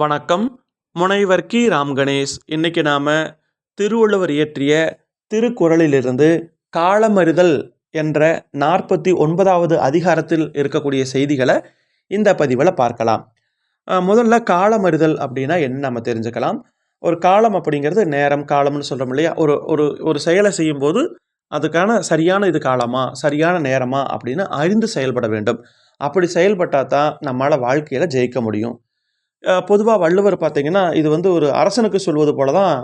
வணக்கம். முனைவர் கி. ராம் கணேஷ். இன்னைக்கு நாம் திருவள்ளுவர் இயற்றிய திருக்குறளிலிருந்து காலமறிதல் என்ற நாற்பத்தி ஒன்பதாவது அதிகாரத்தில் இருக்கக்கூடிய செய்திகளை இந்த பதிவில் பார்க்கலாம். முதல்ல காலமறிதல் அப்படின்னா என்ன நம்ம தெரிஞ்சுக்கலாம். ஒரு காலம் அப்படிங்கிறது நேரம் காலம்னு சொல்கிறோம் இல்லையா? ஒரு ஒரு ஒரு செயலை செய்யும்போது அதுக்கான சரியான இது காலமா சரியான நேரமா அப்படின்னு அறிந்து செயல்பட வேண்டும். அப்படி செயல்பட்டால் தான் நம்மளால் வாழ்க்கையில் ஜெயிக்க முடியும். பொதுவாக வள்ளுவர் பார்த்திங்கன்னா இது வந்து ஒரு அரசனுக்கு சொல்வது போல தான்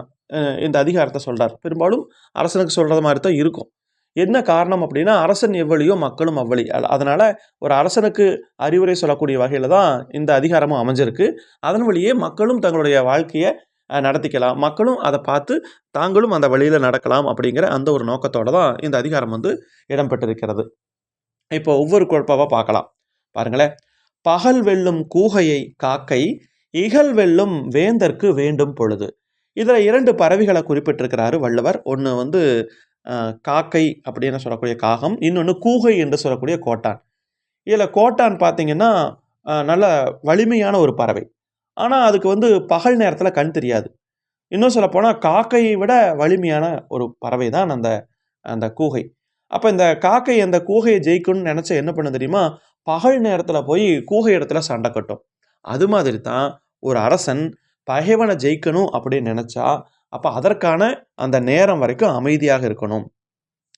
இந்த அதிகாரத்தை சொல்கிறார் பெரும்பாலும் அரசனுக்கு சொல்கிறது மாதிரி தான் இருக்கும். என்ன காரணம் அப்படின்னா அரசன் எவ்வளியோ மக்களும் அவ்வளி. அதனால் ஒரு அரசனுக்கு அறிவுரை சொல்லக்கூடிய வகையில் தான் இந்த அதிகாரமும் அமைஞ்சிருக்கு. அதன் வழியே மக்களும் தங்களுடைய வாழ்க்கையை நடத்திக்கலாம். மக்களும் அதை பார்த்து தாங்களும் அந்த வழியில் நடக்கலாம் அப்படிங்கிற அந்த ஒரு நோக்கத்தோடு தான் இந்த அதிகாரம் வந்து இடம்பெற்றிருக்கிறது. இப்போ ஒவ்வொரு குழப்பாவாக பார்க்கலாம். பாருங்களேன். பகல் வெல்லும் கூகையை காக்கை இகல் வெல்லும் வேண்டும் பொழுது. இதில் இரண்டு பறவைகளை குறிப்பிட்டிருக்கிறாரு வள்ளுவர். ஒன்று வந்து காக்கை அப்படின்னு சொல்லக்கூடிய காகம். இன்னொன்று கூகை என்று சொல்லக்கூடிய கோட்டான். இதில் கோட்டான் பார்த்தீங்கன்னா நல்ல வலிமையான ஒரு பறவை. ஆனால் அதுக்கு வந்து பகல் நேரத்தில் கண் தெரியாது. இன்னும் சொல்லப்போனால் காக்கையை விட வலிமையான ஒரு பறவை தான் அந்த அந்த கூகை. அப்போ இந்த காக்கை அந்த கூகையை ஜெயிக்கணும்னு நினச்சா என்ன பண்ண தெரியுமா? பகல் நேரத்தில் போய் கூகை இடத்துல சண்டை கட்டும். அது மாதிரி தான் ஒரு அரசன் பகைவனை ஜெயிக்கணும் அப்படின்னு நினச்சா அப்போ அதற்கான அந்த நேரம் வரைக்கும் அமைதியாக இருக்கணும்.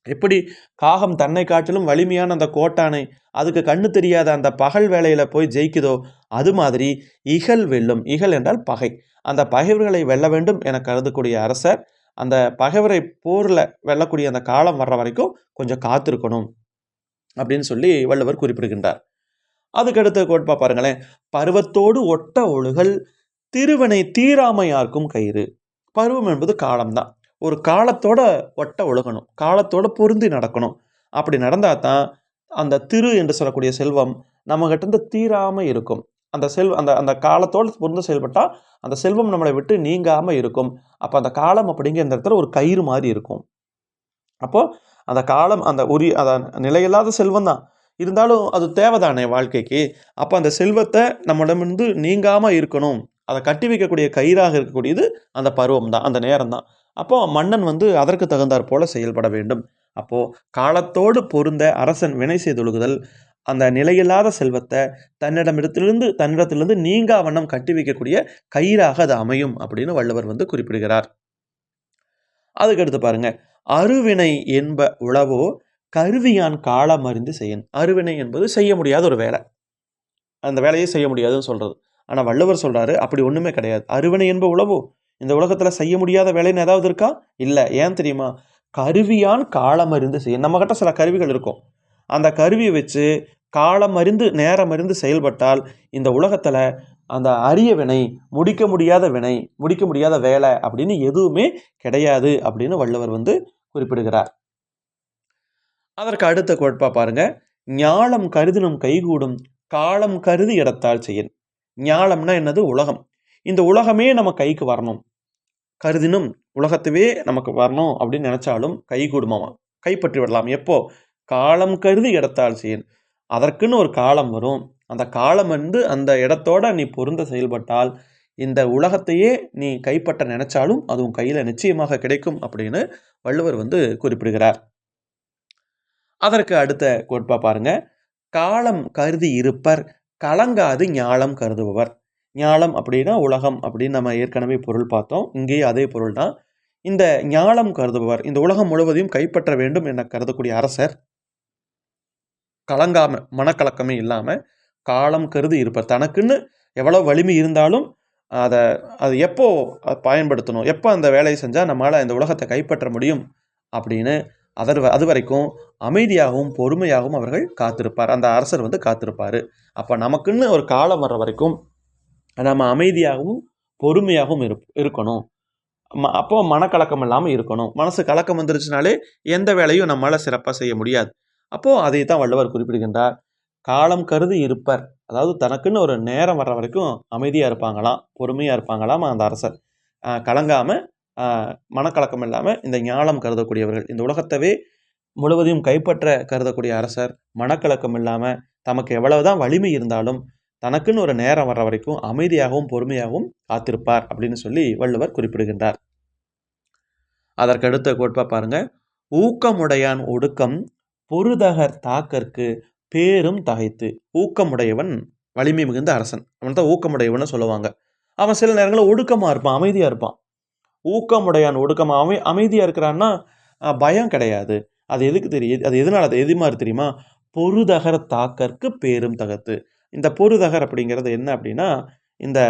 எப்படி காகம் தன்னை காட்டிலும் வலிமையான அந்த கோட்டானை அதுக்கு கண்ணு தெரியாத அந்த பகல் வேலையில் போய் ஜெயிக்குதோ அது மாதிரி இகல் வெல்லும். இகல் என்றால் பகை. அந்த பகைவர்களை வெல்ல வேண்டும் என கருதக்கூடிய அரசர் அந்த பகைவரை போரில் வெல்லக்கூடிய அந்த காலம் வர்ற வரைக்கும் கொஞ்சம் காத்திருக்கணும் அப்படின்னு சொல்லி வள்ளுவர் குறிப்பிடுகின்றார். அதுக்கடுத்த கோட்பா பாருங்களேன். பருவத்தோடு ஒட்ட ஒழுகல் திருவினை தீராமையார்க்கும் கயிறு. பருவம் என்பது காலம்தான். ஒரு காலத்தோட ஒட்ட ஒழுகணும் காலத்தோட பொருந்தி நடக்கணும். அப்படி நடந்தால் தான் அந்த திரு என்று சொல்லக்கூடிய செல்வம் நம்மகிட்ட இருந்து இருக்கும். அந்த செல் அந்த அந்த காலத்தோடு பொருந்து செயல்பட்டால் அந்த செல்வம் நம்மளை விட்டு நீங்காமல் இருக்கும். அப்போ அந்த காலம் அப்படிங்கிற இந்த இடத்துல ஒரு கயிறு மாதிரி இருக்கும். அப்போது அந்த காலம் அந்த உரி அந்த நிலையில்லாத செல்வம் தான் இருந்தாலும் அது தேவைதானே வாழ்க்கைக்கு? அப்போ அந்த செல்வத்தை நம்மிடமிருந்து நீங்காமல் இருக்கணும். அதை கட்டி வைக்கக்கூடிய கயிறாக இருக்கக்கூடியது அந்த பருவம் தான் அந்த நேரம் தான் அப்போ மன்னன் வந்து அதற்கு தகுந்தாற் போல செயல்பட வேண்டும். அப்போது காலத்தோடு பொருந்த அரசன் வினை செய்தொழுகுதல் அந்த நிலையில்லாத செல்வத்தை தன்னிடமிடத்திலிருந்து தன்னிடத்திலிருந்து நீங்கா வண்ணம் கட்டி வைக்கக்கூடிய கயிறாக அது அமையும் அப்படின்னு வள்ளுவர் வந்து குறிப்பிடுகிறார். அதுக்கடுத்து பாருங்க அருவினை என்ப உளவோ கருவியான் காலம் அறிந்து செய்யன். அருவினை என்பது செய்ய முடியாத ஒரு வேலை. அந்த வேலையை செய்ய முடியாதுன்னு சொல்றது. ஆனால் வள்ளுவர் சொல்றாரு அப்படி ஒன்றுமே கிடையாது. அருவினை என்ப உழவோ இந்த உலகத்தில் செய்ய முடியாத வேலைன்னு ஏதாவது இருக்கா? இல்லை. ஏன் தெரியுமா? கருவியான் காலம் அறிந்து செய்ய நம்ம சில கருவிகள் இருக்கும். அந்த கருவியை வச்சு காலம் அறிந்து நேரம் அறிந்து செயல்பட்டால் இந்த உலகத்தில் அந்த அரிய வினை முடிக்க முடியாத வினை முடிக்க முடியாத வேலை அப்படின்னு எதுவுமே கிடையாது அப்படின்னு வள்ளுவர் வந்து குறிப்பிடுகிறார். அதற்கு அடுத்த கோட்பா பாருங்க. ஞாலம் கருதினும் கைகூடும் காலம் கருதி இடத்தால் செய்யன். ஞாலம்னா என்னது? உலகம். இந்த உலகமே நம்ம கைக்கு வரணும். கருதினும் உலகத்தவே நமக்கு வரணும் அப்படின்னு நினைச்சாலும் கைகூடுமாமா? கைப்பற்றி விடலாம். எப்போ? காலம் கருதி இடத்தால் செய்யன். அதற்குன்னு ஒரு காலம் வரும். அந்த காலம் வந்து அந்த இடத்தோட நீ பொருந்த செயல்பட்டால் இந்த உலகத்தையே நீ கைப்பற்ற நினைச்சாலும் அதுவும் கையில் நிச்சயமாக கிடைக்கும் அப்படின்னு வள்ளுவர் வந்து குறிப்பிடுகிறார். அதற்கு அடுத்த கோட்பா பாருங்க. காலம் கருதி இருப்பர் கலங்காது ஞாலம் கருதுபவர். ஞாலம் அப்படின்னா உலகம் அப்படின்னு நம்ம ஏற்கனவே பொருள் பார்த்தோம். இங்கேயே அதே பொருள் தான். இந்த ஞாலம் கருதுபவர் இந்த உலகம் முழுவதையும் கைப்பற்ற வேண்டும் என கருதக்கூடிய அரசர் கலங்காம மனக்கலக்கமே இல்லாமல் காலம் கருதி இருப்பர். தனக்குன்னு எவ்வளோ வலிமை இருந்தாலும் அதை அது எப்போ அதை பயன்படுத்தணும்? எப்போ அந்த வேலையை செஞ்சால் நம்மளால் இந்த உலகத்தை கைப்பற்ற முடியும்? அப்படின்னு அதர் அது வரைக்கும் அமைதியாகவும் பொறுமையாகவும் அவர்கள் காத்திருப்பார். அந்த அரசர் வந்து காத்திருப்பார். அப்போ நமக்குன்னு ஒரு காலம் வர்ற வரைக்கும் நம்ம அமைதியாகவும் பொறுமையாகவும் இருப் இருக்கணும். ம அப்போ மனக்கலக்கம் இல்லாமல் இருக்கணும். மனசு கலக்கம் வந்துருச்சுனாலே எந்த வேலையும் நம்மளால் சிறப்பாக செய்ய முடியாது. அப்போது அதை தான் வள்ளுவர் குறிப்பிடுகின்றார். காலம் கருதி இருப்பர். அதாவது தனக்குன்னு ஒரு நேரம் வர்ற வரைக்கும் அமைதியாக இருப்பாங்களாம் பொறுமையாக இருப்பாங்களாம் அந்த அரசர். கலங்காமல் மனக்கலக்கம் இல்லாமல் இந்த ஞானம் கருதக்கூடியவர்கள். இந்த உலகத்தவே முழுவதையும் கைப்பற்ற கருதக்கூடிய அரசர் மனக்கலக்கம் இல்லாமல் தமக்கு எவ்வளவுதான் வலிமை இருந்தாலும் தனக்குன்னு ஒரு நேரம் வர்ற வரைக்கும் அமைதியாகவும் பொறுமையாகவும் காத்திருப்பார் அப்படின்னு சொல்லி வள்ளுவர் குறிப்பிடுகின்றார். அதற்கடுத்த கோட்பா பாருங்க. ஊக்கமுடையான் ஒடுக்கம் பொருதகர் தாக்கற்கு பேரும் தகைத்து. ஊக்கமுடையவன் வலிமை மிகுந்த அரசன். அவன் தான் ஊக்கமுடையவன்னு சொல்லுவாங்க. அவன் சில நேரங்களில் ஒடுக்கமாக இருப்பான் அமைதியாக இருப்பான். ஊக்கமுடையான் ஒடுக்கமாக அமை அமைதியாக இருக்கிறான்னா பயம் கிடையாது. அது எதுக்கு தெரியுது அது எதனால் அது எது மாதிரி தெரியுமா? பொருதகர தாக்கற்கு பேரும் தகத்து. இந்த பொருதகர் அப்படிங்கிறது என்ன அப்படின்னா இந்த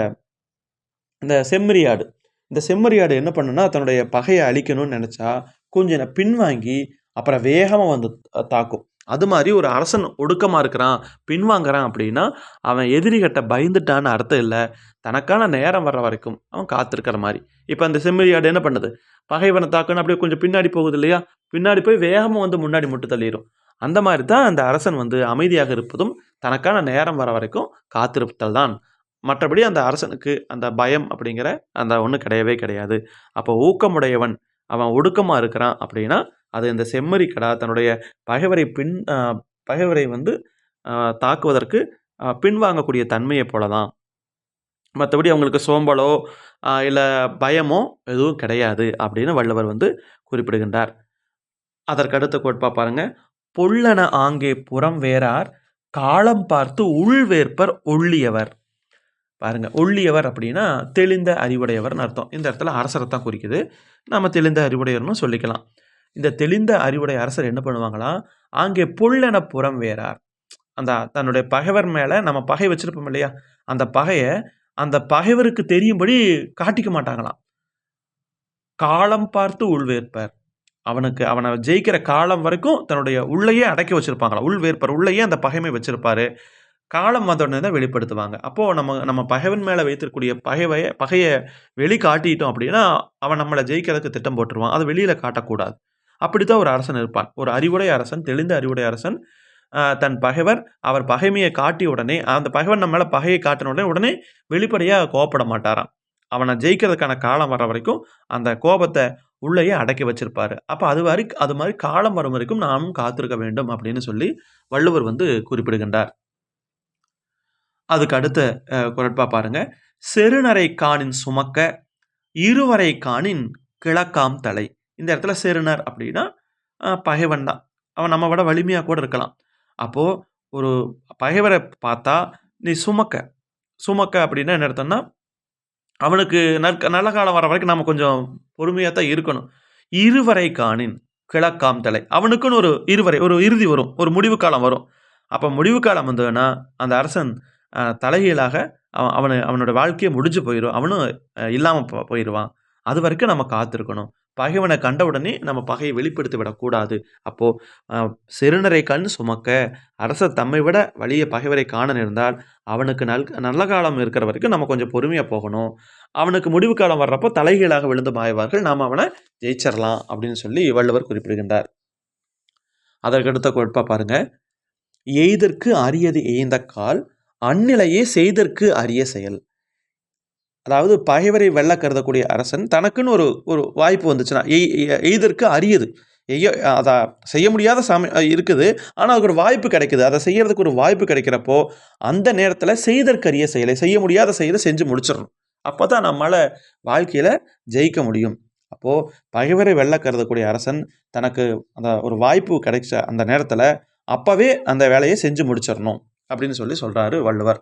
இந்த செம்மறியாடு. இந்த செம்மறியாடு என்ன பண்ணுன்னா தன்னுடைய பகையை அழிக்கணும்னு நினச்சா கொஞ்சம் பின்வாங்கி அப்புறம் வேகமாக வந்து தாக்கும். அது மாதிரி ஒரு அரசன் ஒடுக்கமாக இருக்கிறான் பின்வாங்கிறான் அப்படின்னா அவன் எதிரிகிட்ட பயந்துட்டான்னு அர்த்தம் இல்லை. தனக்கான நேரம் வர்ற வரைக்கும் அவன் காத்திருக்கிற மாதிரி. இப்போ அந்த செம்மறியாடு என்ன பண்ணுது? பகைவனை தாக்குன்னு அப்படியே கொஞ்சம் பின்னாடி போகுது இல்லையா? பின்னாடி போய் வேகமாக வந்து முன்னாடி முட்டு தள்ளிடும் அந்த மாதிரி தான் அந்த அரசன் வந்து அமைதியாக இருப்பதும் தனக்கான நேரம் வர வரைக்கும் காத்திருத்தல் தான். மற்றபடி அந்த அரசனுக்கு அந்த பயம் அப்படிங்கிற அந்த ஒன்று கிடையவே கிடையாது. அப்போ ஊக்கமுடையவன் அவன் ஒடுக்கமாக இருக்கிறான் அப்படின்னா அது இந்த செம்மறிக்கடா தன்னுடைய பகைவரை பின் பகைவரை வந்து தாக்குவதற்கு பின்வாங்கக்கூடிய தன்மையை போல தான் மற்றபடி அவங்களுக்கு சோம்பலோ இல்லை பயமோ எதுவும் கிடையாது அப்படின்னு வள்ளுவர் வந்து குறிப்பிடுகின்றார். அதற்கடுத்த கோட்பா பாருங்க. பொல்லன ஆங்கே புறம் வேறார் காலம் பார்த்து உள்வேற்பர் ஒள்ளியவர் பாருங்க ஒள்ளியவர் அப்படின்னா தெளிந்த அறிவுடையவர்னு அர்த்தம். இந்த இடத்துல அரசரை தான் குறிக்குது. நம்ம தெளிந்த அறிவுடையவர்னு சொல்லிக்கலாம். இந்த தெளிந்த அறிவுடைய அரசர் என்ன பண்ணுவாங்களாம் ஆங்கே பொல்லென புறம் வேறார். அந்த தன்னுடைய பகைவர் மேலே நம்ம பகை வச்சிருப்போம் இல்லையா? அந்த பகையை அந்த பகைவருக்கு தெரியும்படி காட்டிக்க மாட்டாங்களாம். காலம் பார்த்து உள்வேற்பர் அவனுக்கு அவனை ஜெயிக்கிற காலம் வரைக்கும் தன்னுடைய உள்ளேயே அடக்கி வச்சிருப்பாங்களா உள்வேற்பர் உள்ளேயே அந்த பகைமை வச்சிருப்பாரு. காலம் வந்தோடனே தான் வெளிப்படுத்துவாங்க. அப்போது நம்ம நம்ம பகைவன் மேலே வைத்திருக்கக்கூடிய பகைவைய பகையை வெளி காட்டிட்டோம் அப்படின்னா அவன் நம்மளை ஜெயிக்கிறதுக்கு திட்டம் போட்டுருவான். அதை வெளியில் காட்டக்கூடாது. அப்படித்தான் ஒரு அரசன் இருப்பான். ஒரு அறிவுடைய அரசன் தெளிந்த அறிவுடைய அரசன் தன் பகைவர் அவர் பகைமையை காட்டிய உடனே அந்த பகைவன் நம்ம மேலே பகையை காட்டின உடனே உடனே வெளிப்படையாக கோவப்பட மாட்டாராம். அவனை ஜெயிக்கிறதுக்கான காலம் வர வரைக்கும் அந்த கோபத்தை உள்ளேயே அடக்கி வச்சிருப்பாரு. அப்போ அது வரை அது மாதிரி காலம் வரும் வரைக்கும் நாமும் காத்திருக்க வேண்டும் அப்படின்னு சொல்லி வள்ளுவர் வந்து குறிப்பிடுகின்றார். அதுக்கு அடுத்த குரட்பா பாருங்க. செருநரை காணின் சுமக்க இருவரை காணின் கிழக்காம் தலை. இந்த இடத்துல சேருனர் அப்படின்னா பகைவன் தான். அவன் நம்ம விட வலிமையாக கூட இருக்கலாம். அப்போது ஒரு பகைவரை பார்த்தா நீ சுமக்க. சுமக்க அப்படின்னா என்ன அர்த்தம்னா அவனுக்கு நற்க நல்ல காலம் வர வரைக்கும் நம்ம கொஞ்சம் பொறுமையாக தான் இருக்கணும். இருவரை காணின் கிழக்காம் தலை. அவனுக்குன்னு ஒரு இருவரை ஒரு இறுதி வரும். ஒரு முடிவு காலம் வரும். அப்போ முடிவு காலம் வந்ததுன்னா அந்த அரசன் தலைகீழாக அவன் அவனு அவனோட வாழ்க்கையை முடிஞ்சு போயிடும் அவனும் இல்லாமல் போயிடுவான் அது வரைக்கும் நம்ம காத்திருக்கணும். பகைவனை கண்ட உடனே நம்ம பகையை வெளிப்படுத்தி விடக்கூடாது. அப்போது சிறுநரை கண் சுமக்க அரசர் தம்மை விட வலிய பகைவரை காண நேர்ந்தால் அவனுக்கு நல் நல்ல காலம் இருக்கிற வரைக்கும் நம்ம கொஞ்சம் பொறுமையாக போகணும். அவனுக்கு முடிவு காலம் வர்றப்போ தலைகீழாக விழுந்து மாய்வார்கள் நாம் அவனை ஜெயிச்சிடலாம் அப்படின்னு சொல்லி வள்ளுவர் குறிப்பிடுகின்றார். அதற்கடுத்த குழப்பா பாருங்க. எய்தற்கு அரியது எய்ந்த கால் அந்நிலையே செய்தற்கு அரிய செயல். அதாவது பகைவரை வெல்ல கருதக்கூடிய அரசன் தனக்குன்னு ஒரு ஒரு வாய்ப்பு வந்துச்சுன்னா எய் எய்தற்கு அரியது. எய்ய அதை செய்ய முடியாத சம இருக்குது. ஆனால் அதுக்கு ஒரு வாய்ப்பு கிடைக்குது. அதை செய்யறதுக்கு ஒரு வாய்ப்பு கிடைக்கிறப்போ அந்த நேரத்தில் செய்தற்கரிய செயலை செய்ய முடியாத செயலை செஞ்சு முடிச்சிடணும். அப்போ தான் நம்மளால் வாழ்க்கையில் ஜெயிக்க முடியும். அப்போது பகைவரை வெல்ல கருதக்கூடிய அரசன் தனக்கு அந்த ஒரு வாய்ப்பு கிடைச்ச அந்த நேரத்தில் அப்போவே அந்த வேலையை செஞ்சு முடிச்சிடணும் அப்படின்னு சொல்லி சொல்கிறாரு வள்ளுவர்.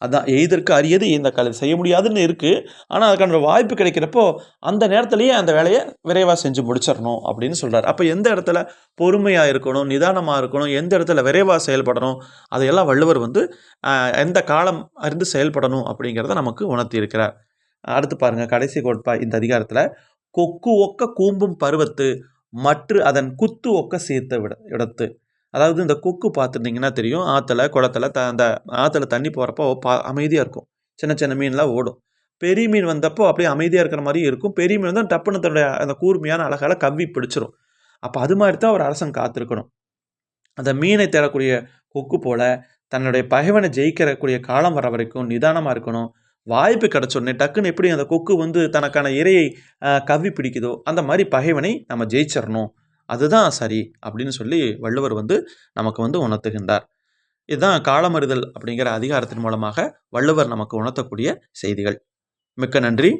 அதான் எய்தற்கு அரியது இந்த கலை செய்ய முடியாதுன்னு இருக்குது ஆனால் அதுக்கான ஒரு வாய்ப்பு கிடைக்கிறப்போ அந்த நேரத்துலையே அந்த வேலையை விரைவாக செஞ்சு முடிச்சிடணும் அப்படின்னு சொல்கிறார் அப்போ எந்த இடத்துல பொறுமையாக இருக்கணும் நிதானமாக இருக்கணும் எந்த இடத்துல விரைவாக செயல்படணும் அதையெல்லாம் வள்ளுவர் வந்து எந்த காலம் அறிந்து செயல்படணும் அப்படிங்கிறத நமக்கு உணர்த்தி இருக்கிறார் அடுத்து பாருங்கள் கடைசி கோட்பா இந்த அதிகாரத்தில் கொக்கு ஒக்க கூம்பும் பருவத்து மற்ற அதன் குத்து ஒக்க சேர்த்த விட இடத்து. அதாவது இந்த கொக்கு பார்த்துருந்தீங்கன்னா தெரியும். ஆற்றுல குளத்துல த அந்த ஆற்றுல தண்ணி போகிறப்போ பா அமைதியாக இருக்கும். சின்ன சின்ன மீன்லாம் ஓடும். பெரிய மீன் வந்தப்போ அப்படியே அமைதியாக இருக்கிற மாதிரி இருக்கும். பெரிய மீன் வந்து டப்புன்னு தன்னுடைய அந்த கூர்மையான அழகால் கவ்வி பிடிச்சிரும். அப்போ அது மாதிரி தான் ஒரு அரசன் காத்திருக்கணும். அந்த மீனை தேடக்கூடிய கொக்கு போல் தன்னுடைய பகைவனை ஜெயிக்கிறக்கூடிய காலம் வர வரைக்கும் நிதானமாக இருக்கணும். வாய்ப்பு கிடச்சோடனே டக்குன்னு எப்படி அந்த கொக்கு வந்து தனக்கான இரையை கவ்வி பிடிக்குதோ அந்த மாதிரி பகைவனை நம்ம ஜெயிச்சிடணும் அதுதான் சரி அப்படின்னு சொல்லி வள்ளுவர் வந்து நமக்கு வந்து உணர்த்துகின்றார். இதுதான் காலமறிதல் அப்படிங்கிற அதிகாரத்தின் மூலமாக வள்ளுவர் நமக்கு உணர்த்தக்கூடிய செய்திகள். மிக்க நன்றி.